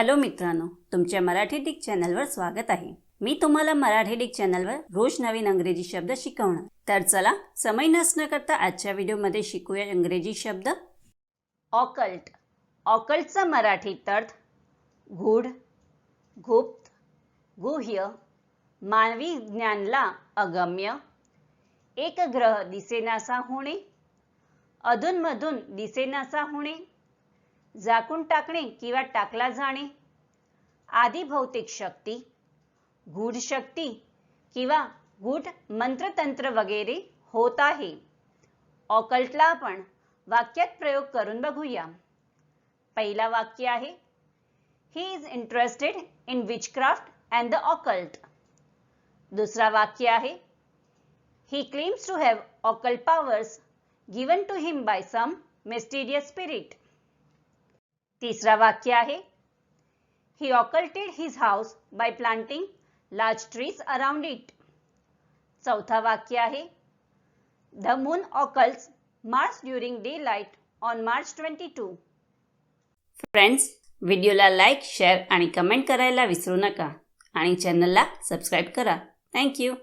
Hello मित्रांनो तुमच्या Marathi Dick चॅनलवर स्वागत आहे. मी तुम्हाला मराठी डिक चॅनलवर रोज नवीन अंग्रेजी शब्द शिकवणार. तर चला समय नसणं करता आजच्या व्हिडिओमध्ये शिकूया इंग्रजी शब्द. ऑकल्ट. ऑकल्टचा मराठी अर्थ गूढ गुप्त गुह्य मानवी ज्ञानला अगम्य एक ग्रह दिसेनासा होणे अधूनमधून दिसेनासा होणे झाकून टाकणे किंवा टाकला जाणे? आदी भौतिक शक्ती गूढ शक्ती किंवा गूढ मंत्रतंत्र वगैरे होत आहे. ऑकल्टला आपण वाक्यात प्रयोग करून बघूया. पहिला वाक्य आहे he is interested in witchcraft and the occult दुसरा वाक्य आहे he claims to have occult powers given to him by some mysterious spirit तिसरा वाक्य आहे. He occulted his house by planting large trees around it चौथा वाक्य आहे. The moon occults Mars during daylight on March twenty two friends व्हिडिओला like share आणि comment करायला विसरू नका. आणि चॅनलला सबस्क्राईब करा. थँक्यू